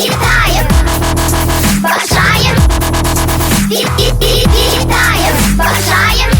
вітаєм, бажаєм, вітаєм, бажаєм.